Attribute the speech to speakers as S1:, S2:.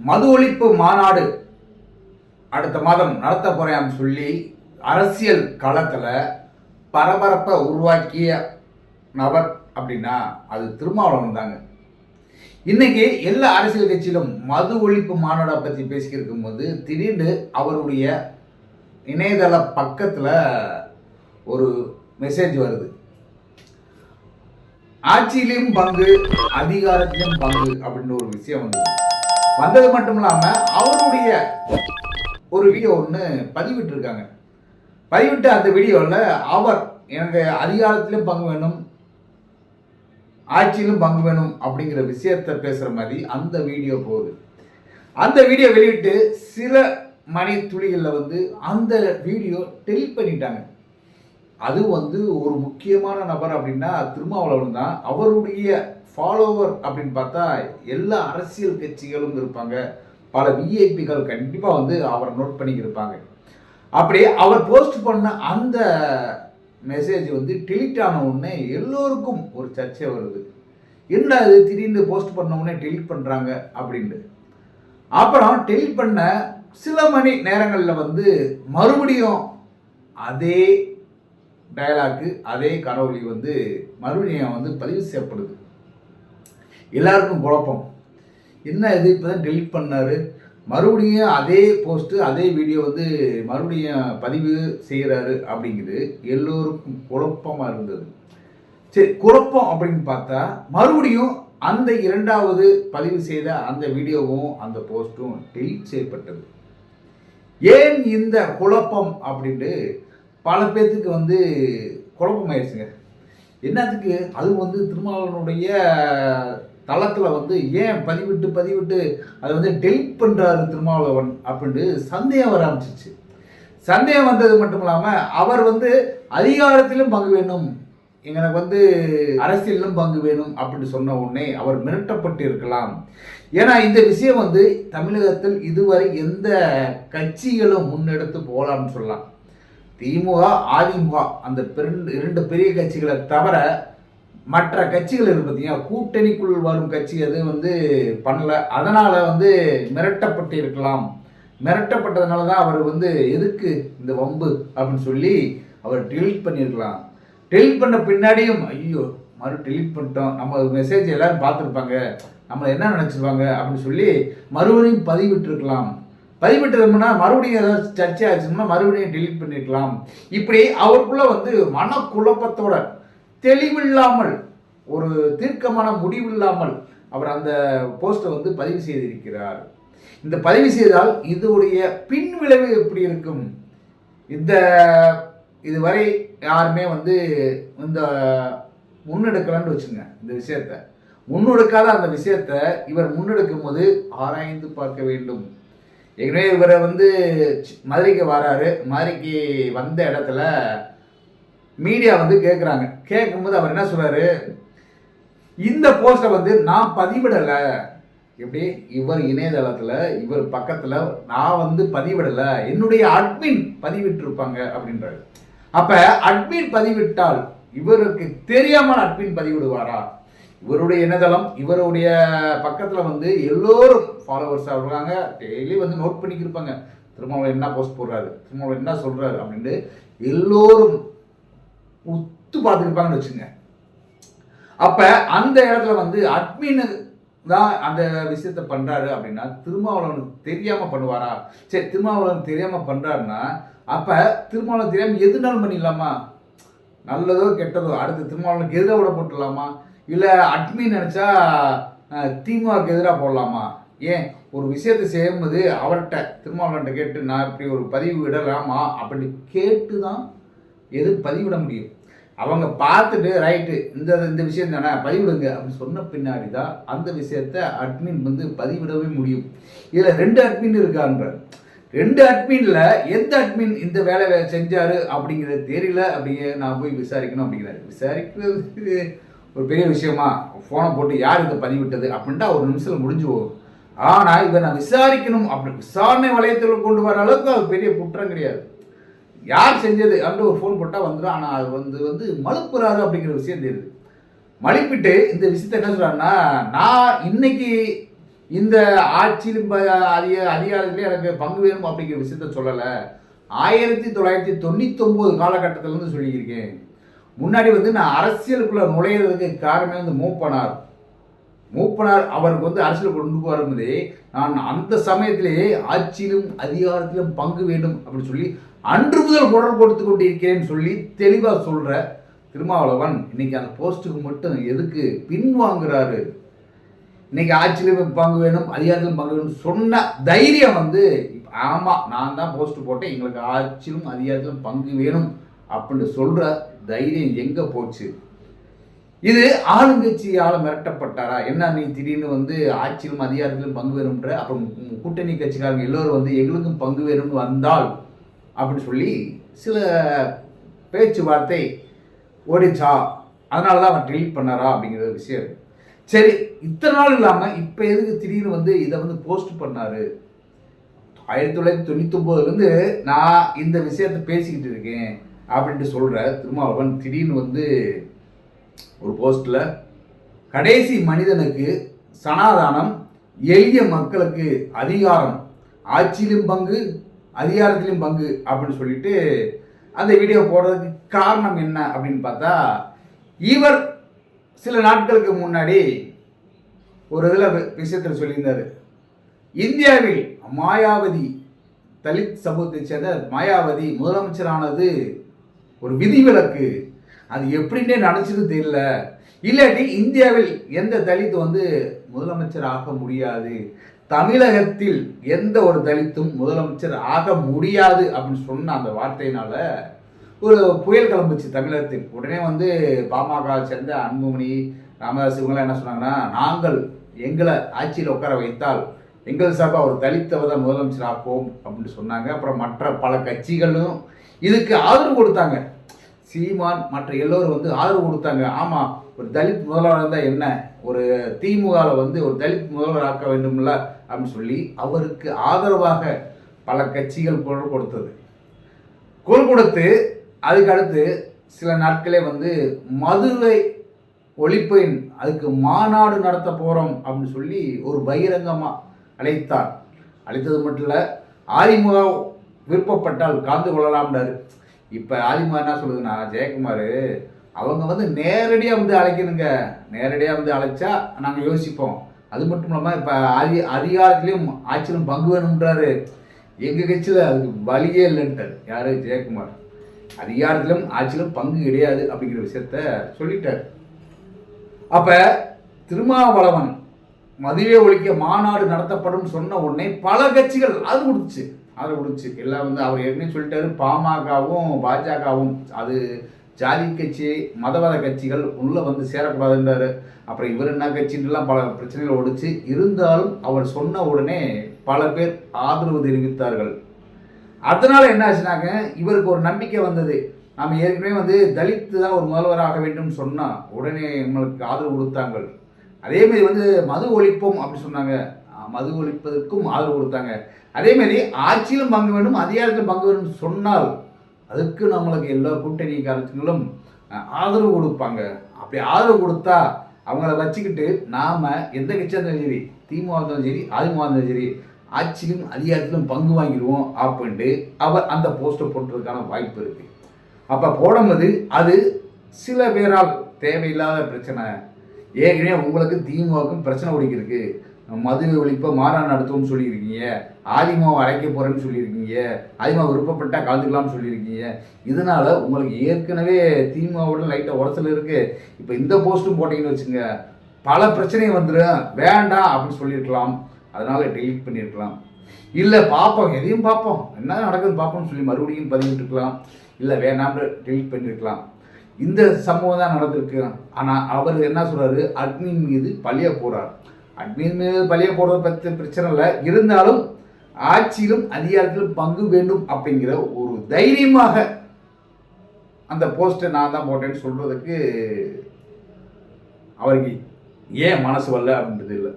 S1: மது ஒழிப்பு மாநாடு அடுத்த மாதம் நடத்த போறேன் சொல்லி அரசியல் களத்தில் பரபரப்பை உருவாக்கிய நபர் அப்படின்னா அது திருமாவளவன் தாங்க. இன்னைக்கு எல்லா அரசியல் கட்சியிலும் மது ஒழிப்பு மாநாடை பற்றி பேசிக்கிட்டு இருக்கும்போது திடீர்னு அவருடைய இணையதள பக்கத்தில் ஒரு மெசேஜ் வருது. ஆட்சியிலையும் பங்கு அதிகாரத்திலும் பங்கு அப்படின்னு ஒரு விஷயம் வந்து வந்தது மட்டும் இல்லாமல் அவருடைய ஒரு வீடியோ ஒன்று பதிவிட்டிருக்காங்க. பதிவிட்ட அந்த வீடியோவில் அவர் எனக்கு அதிகாரத்திலும் பங்கு வேணும் ஆட்சியிலும் பங்கு வேணும் அப்படிங்கிற விஷயத்த பேசுகிற மாதிரி அந்த வீடியோ போகுது. அந்த வீடியோ வெளியிட்டு சில மணி துளிகளில் வந்து அந்த வீடியோ டெலிட் பண்ணிட்டாங்க. அது வந்து ஒரு முக்கியமான நபர் அப்படின்னா திருமாவளவன் தான். அவருடைய ஃபாலோவர் அப்படின்னு பார்த்தா எல்லா அரசியல் கட்சிகளும் இருப்பாங்க. பல விஐபிகள் கண்டிப்பாக வந்து அவரை நோட் பண்ணிக்கிருப்பாங்க. அப்படியே அவர் போஸ்ட் பண்ண அந்த மெசேஜ் வந்து டெலிட் ஆன உடனே எல்லோருக்கும் ஒரு சர்ச்சை வருது. என்ன அது திடீர்னு போஸ்ட் பண்ண உடனே டெலிட் பண்ணுறாங்க அப்படின்ட்டு. அப்புறம் டெலிட் பண்ண சில மணி நேரங்களில் வந்து மறுபடியும் அதே டயலாக்கு அதே கனவுலி வந்து மறுபடியும் வந்து பதிவு செய்யப்படுது. எல்லாருக்கும் குழப்பம். என்ன இது? இப்போ தான் டெலிட் பண்ணாரு. மறுபடியும் அதே போஸ்ட்டு அதே வீடியோ வந்து மறுபடியும் பதிவு செய்கிறாரு அப்படிங்கிறது எல்லோருக்கும் குழப்பமாக இருந்தது. சரி குழப்பம் அப்படின்னு பார்த்தா மறுபடியும் அந்த இரண்டாவது பதிவு செய்த அந்த வீடியோவும் அந்த போஸ்ட்டும் டெலிட் செய்யப்பட்டது. ஏன் இந்த குழப்பம் அப்படின்ட்டு பல பேர்த்துக்கு வந்து குழப்பமாயிருச்சுங்க. என்னத்துக்கு? அது வந்து திருமாவளவனுடைய தளத்தில் வந்து ஏன் பதிவிட்டு பதிவிட்டு அதை வந்து டெலிட் பண்ணுறாரு திருமாவளவன் அப்படின்ட்டு சந்தேகம் வர ஆரம்பிச்சிச்சு சந்தேகம் வந்தது மட்டும் இல்லாமல் அவர் வந்து அதிகாரத்திலும் பங்கு வேணும் எனக்கு வந்து அரசியலிலும் பங்கு வேணும் அப்படின்னு சொன்ன உடனே அவர் மிரட்டப்பட்டு இருக்கலாம். ஏன்னா இந்த விஷயம் வந்து தமிழகத்தில் இதுவரை எந்த கட்சிகளும் முன்னெடுத்து போகலாம்னு சொல்லலாம். திமுக அதிமுக அந்த இரண்டு பெரிய கட்சிகளை தவிர மற்ற கட்சிகள் இருக்கு பார்த்தீங்கன்னா கூட்டணிக்குள் வரும் கட்சி எதுவும் வந்து பண்ணல. அதனால் வந்து மிரட்டப்பட்டு இருக்கலாம். மிரட்டப்பட்டதுனால தான் அவர் வந்து எதுக்கு இந்த வம்பு அப்படின்னு சொல்லி அவர் டெலிட் பண்ணியிருக்கலாம் டெலிட் பண்ண பின்னாடியும் ஐயோ மறு டெலிட் பண்ணிட்டோம். நம்ம மெசேஜ் எல்லாரும் பார்த்துருப்பாங்க. நம்மளை என்ன நினச்சிருவாங்க அப்படின்னு சொல்லி மறுபடியும் பதிவிட்டிருக்கலாம். பதிவிட்டதுன்னா மறுபடியும் ஏதாவது சர்ச்சை ஆச்சுன்னா மறுபடியும் டெலிட் பண்ணியிருக்கலாம் இப்படி அவருக்குள்ளே வந்து மனக்குழப்பத்தோட தெளிவில்லாமல் ஒரு தீர்க்கமான முடிவில்லாமல் அவர் அந்த போஸ்ட்டை வந்து பதிவு செய்திருக்கிறார். இந்த பதிவு செய்தால் இதோடைய பின் விளைவு எப்படி இருக்கும்? இந்த இதுவரை யாருமே வந்து இந்த முன்னெடுக்கலன்னு வச்சுங்க இந்த விஷயத்த. முன்னெடுக்காத அந்த விஷயத்த இவர் முன்னெடுக்கும் போது ஆராய்ந்து பார்க்க வேண்டும். ஏற்கனவே இவரை வந்து மதுரைக்கு வராரு. மதுரைக்கு வந்த இடத்துல மீடியா வந்து கேட்குறாங்க கேட்கும்போது அவர் என்ன சொல்றாரு? இந்த போஸ்ட்டை வந்து நான் பதிவிடலை. எப்படி? இவர் இணையதளத்தில் இவர் பக்கத்தில் நான் வந்து பதிவிடலை. என்னுடைய அட்மின் பதிவிட்டிருப்பாங்க அப்படின்றாரு. அப்போ அட்மின் பதிவிட்டால் இவருக்கு தெரியாமல் அட்மின் பதிவிடுவாரா? இவருடைய இணையதளம் இவருடைய பக்கத்தில் வந்து எல்லோரும் ஃபாலோவர்ஸாக இருக்காங்க. டெய்லி வந்து நோட் பண்ணிக்கிருப்பாங்க. திருமாவளவன் என்ன போஸ்ட் போடுறாரு? திருமாவளவன் என்ன சொல்கிறாரு அப்படின்ட்டு எல்லோரும் உத்து பார்த்துருப்பாங்கன்னு வச்சுங்க அப்போ அந்த இடத்துல வந்து அட்மின் தான் அந்த விஷயத்த பண்ணுறாரு அப்படின்னா திருமாவளவனுக்கு தெரியாமல் பண்ணுவாரா? சரி திருமாவளவன் தெரியாமல் பண்ணுறாருன்னா அப்போ திருமாவளவன் தெரியாமல் எதுனாலும் பண்ணிடலாமா? நல்லதோ கெட்டதோ அடுத்து திருமாவளவனுக்கு எதிராக விட போட்டுடலாமா? இல்லை அட்மின் நினச்சா திமுகவுக்கு எதிராக போடலாமா? ஏன்? ஒரு விஷயத்தை செய்யும்போது அவர்கிட்ட திருமாவளவன்கிட்ட கேட்டு நான் இப்படி ஒரு பதிவு விடலாமா அப்படின்னு கேட்டு தான் எது பதிவிட முடியும்? அவங்க பார்த்துட்டு ரைட்டு இந்த இந்த விஷயம் தானே பதிவிடுங்க. அப்படின்னு சொன்ன பின்னாடி தான் அந்த விஷயத்த அட்மின் வந்து பதிவிடவே முடியும். இதில் ரெண்டு அட்மின் இருக்கான்ற ரெண்டு அட்மின்ல எந்த அட்மின் இந்த வேலை செஞ்சாரு அப்படிங்கிறது தெரியல. அப்படிங்கிற நான் போய் விசாரிக்கணும் அப்படிங்கிறாரு. விசாரிக்கிறது ஒரு பெரிய விஷயமா? ஃபோனை போட்டு யார் இதை பதிவிட்டது? அப்படின்ட்டு ஒரு நிமிஷத்தில் முடிஞ்சு போகும் ஆனால் இதை நான் விசாரிக்கணும் அப்படி விசாரணை வளையத்தில் கொண்டு வர அளவுக்கு அது பெரிய குற்றம் கிடையாது. யார் செஞ்சது அப்படின்னு ஒரு ஃபோன் போட்டால் வந்துடும் ஆனால் அது வந்து வந்து மலுப்புறாரு அப்படிங்கிற விஷயம் தெரியுது. மழுப்பிட்டு இந்த விஷயத்த என்ன சொல்கிறாருன்னா நான் இன்னைக்கு இந்த ஆட்சியிலும் ப- அதிக அதிகாரத்திலே எனக்கு பங்கு வேணும் அப்படிங்கிற விஷயத்த சொல்லலை. ஆயிரத்தி தொள்ளாயிரத்தி தொண்ணூத்தொம்பது காலகட்டத்திலேருந்து சொல்லியிருக்கேன். முன்னாடி வந்து நான் அரசியலுக்குள்ளே நுழையிறதுக்கு காரணமே வந்து மூப்பனார். மூப்பனார் அவருக்கு வந்து அரசியல் கொண்டு வரும்போதே நான் அந்த சமயத்திலேயே ஆட்சியிலும் அதிகாரத்திலும் பங்கு வேண்டும் அப்படின்னு சொல்லி அன்று முதல் குரல் கொடுத்து கொண்டிருக்கிறேன்னு சொல்லி தெளிவாக சொல்கிற திருமாவளவன் இன்னைக்கு அந்த போஸ்ட்டுக்கு மட்டும் எதுக்கு பின்வாங்குறாரு இன்னைக்கு ஆட்சியிலும் பங்கு வேணும் அதிகாரத்திலும் பங்கு வேணும் சொன்ன தைரியம் வந்து ஆமாம் நான் தான் போஸ்ட் போட்டேன் எங்களுக்கு ஆட்சியிலும் அதிகாரத்திலும் பங்கு வேணும் அப்படின்னு சொல்கிற தைரியம் எங்கே போச்சு? இது ஆளுங்கட்சியால் மிரட்டப்பட்டாரா? என்ன நீ திடீர்னு வந்து ஆட்சியிலும் அதிகாரத்திலும் பங்கு வேணும்ன்ற அப்புறம் கூட்டணி கட்சிக்காரங்க எல்லோரும் வந்து எங்களுக்கும் பங்கு வேணும்னு வந்தால் அப்படின்னு சொல்லி சில பேச்சுவார்த்தை ஓடிச்சா அதனால தான் அவன் ட்ரீட் பண்ணாரா அப்படிங்கிற விஷயம் சரி இத்தனை நாள் இல்லாமல் இப்போ எதுக்கு திடீர்னு வந்து இதை வந்து போஸ்ட் பண்ணாரு? ஆயிரத்தி தொள்ளாயிரத்தி தொண்ணூத்தொம்போதுலேருந்து நான் இந்த விஷயத்தை பேசிக்கிட்டு இருக்கேன் அப்படின்ட்டு சொல்கிற திருமாவளவன் திடீர்னு வந்து ஒரு போஸ்ட்டில் கடைசி மனிதனுக்கு சனாதானம் எளிய மக்களுக்கு அதிகாரம் ஆட்சியிலும் பங்கு அதிகாரத்திலையும் பங்கு அப்படின்னு சொல்லிட்டு அந்த வீடியோ போடுறதுக்கு காரணம் என்ன அப்படின்னு பார்த்தா இவர் சில நாட்களுக்கு முன்னாடி ஒரு இதில் விஷயத்தில் சொல்லியிருந்தார். இந்தியாவில் மாயாவதி தலித் சமூகத்தை சேர்ந்த மாயாவதி முதலமைச்சரானது ஒரு விதிவிலக்கு. அது எப்படின்னே நினச்சது தெரியல. இல்லாட்டி இந்தியாவில் எந்த தலித் வந்து முதலமைச்சர் ஆக முடியாது? தமிழகத்தில் எந்த ஒரு தலித்தும் முதலமைச்சர் ஆக முடியாது அப்படின்னு சொன்ன அந்த வார்த்தையினால ஒரு புயல் கிளம்புச்சு தமிழகத்தில். உடனே வந்து பாமக சேர்ந்த அன்புமணி ராமதாஸ் இவங்களாம் என்ன சொன்னாங்கன்னா நாங்கள் எங்களை ஆட்சியில் உட்கார வைத்தால் எங்கள் சார்பாக ஒரு தலித்தவ தான் முதலமைச்சர் ஆக்குவோம் அப்படின்னு சொன்னாங்க. அப்புறம் மற்ற பல கட்சிகளும் இதுக்கு ஆதரவு கொடுத்தாங்க. சீமான் மற்ற எல்லோரும் வந்து ஆதரவு கொடுத்தாங்க. ஆமாம் ஒரு தலித் முதல்வராக இருந்தால் என்ன? ஒரு திமுகவில் வந்து ஒரு தலித் முதல்வர் ஆக்க வேண்டும்ல? அப்படின்னு சொல்லி அவருக்கு ஆதரவாக பல கட்சிகள் குரல் கொடுத்தது. குரல் கொடுத்து அதுக்கு அடுத்து சில நாட்களே வந்து மதுரை ஒழிப்பின் அதுக்கு மாநாடு நடத்த போகிறோம் அப்படின்னு சொல்லி ஒரு பகிரங்கமாக அழைத்தார். அழைத்தது மட்டும் இல்லை ஆதிமுக விருப்பப்பட்டால் கலந்து கொள்ளலாம்னாரு இப்போ ஆதிமுக என்ன சொல்லுதுன்னா ஜெயக்குமார் அவங்க வந்து நேரடியாக வந்து அழைக்கணுங்க. நேரடியாக வந்து அழைச்சா நாங்கள் யோசிப்போம். அது மட்டும் இல்லாமல் இப்போ அதி அதிகாரத்திலையும் ஆட்சியிலும் பங்கு வேணுன்றாரு எங்கள் கட்சியில் அதுக்கு வழியே இல்லைன்ட்டார். யார்? ஜெயக்குமார். அதிகாரத்திலும் ஆட்சியிலும் பங்கு கிடையாது அப்படிங்கிற விஷயத்த சொல்லிட்டார். அப்போ திருமாவளவன் மதுவே ஒழிக்க மாநாடு நடத்தப்படும் சொன்ன உடனே பல கட்சிகள் அது கொடுத்துச்சு. அது கொடுத்துச்சு. எல்லாம் வந்து அவர் ஏற்கனவே சொல்லிட்டாரு. பாமகவும் பாஜகவும் அது ஜாதி கட்சி மதவாத கட்சிகள் உள்ளே வந்து சேரக்கூடாதுன்றாரு. அப்புறம் இவர் என்ன கட்சின்னுலாம் பல பிரச்சனைகள் ஒடிச்சு இருந்தாலும் அவர் சொன்ன உடனே பல பேர் ஆதரவு தெரிவித்தார்கள். அதனால் என்ன ஆச்சுனாங்க இவருக்கு ஒரு நம்பிக்கை வந்தது. நாம் ஏற்கனவே வந்து தலித்து தான் ஒரு முதல்வராக வேண்டும் சொன்னால் உடனே நம்மளுக்கு ஆதரவு கொடுத்தாங்க அதேமாரி வந்து மது ஒழிப்போம் அப்படி சொன்னாங்க. மது ஒழிப்பதற்கும் ஆதரவு கொடுத்தாங்க. அதேமாரி ஆட்சியிலும் பங்கு வேண்டும் அதிகாரத்திலும் பங்கு வேண்டும் சொன்னால் அதுக்கு நம்மளுக்கு எல்லா கூட்டணி காலத்துங்களும் ஆதரவு கொடுப்பாங்க. அப்படி ஆதரவு கொடுத்தா அவங்கள வச்சுக்கிட்டு நாம் எந்த கட்சியாக இருந்தாலும் சரி திமுக இருந்தாலும் சரி அதிமுக இருந்தாலும் சரி ஆட்சியிலும் அதிகாரத்திலும் பங்கு வாங்கிடுவோம் அப்படின்ட்டு அவர் அந்த போஸ்ட்டை போட்டுறதுக்கான வாய்ப்பு இருக்கு. அப்போ போடும்போது அது சில பேரால் தேவையில்லாத பிரச்சனை. ஏற்கனவே உங்களுக்கு திமுகவுக்கும் பிரச்சனை ஓடிக்கிருக்கு. மது ஒழிப்பை மாறா நடத்துவோம்னு சொல்லியிருக்கீங்க. ஆதிமாவை அழைக்க போகிறேன்னு சொல்லியிருக்கீங்க. ஆதிமா விருப்பப்பட்டால் கலந்துக்கலாம்னு சொல்லியிருக்கீங்க. இதனால உங்களுக்கு ஏற்கனவே திமுகவோட லைட்டாக உடச்சல் இருக்குது இப்போ இந்த போஸ்ட்டும் போட்டிங்கன்னு வச்சுங்க பல பிரச்சனையும் வந்துடும் வேண்டாம் அப்படின்னு சொல்லியிருக்கலாம். அதனால டெலிட் பண்ணியிருக்கலாம். இல்லை பார்ப்போம். எதையும் பார்ப்போம். என்ன நடக்குதுன்னு பார்ப்போம்னு சொல்லி மறுபடியும் பதிவிட்டுருக்கலாம். இல்லை வேணாம்னு டெலிட் பண்ணியிருக்கலாம். இந்த சம்பவம் தான் நடந்திருக்கு. ஆனால் அவர் என்ன சொல்கிறாரு அட்மின் மீது பழிய போகிறார் அட்மின் மீது பழிய போடுறது பற்றி பிரச்சனை இல்லை. இருந்தாலும் ஆட்சியிலும் அதிகாரத்திலும் பங்கு வேண்டும் அப்படிங்கிற ஒரு தைரியமாக அந்த போஸ்ட்டை நான் தான் போட்டேன்னு சொல்கிறதுக்கு அவருக்கு ஏன் மனசு வரல அப்படின்றது இல்லை.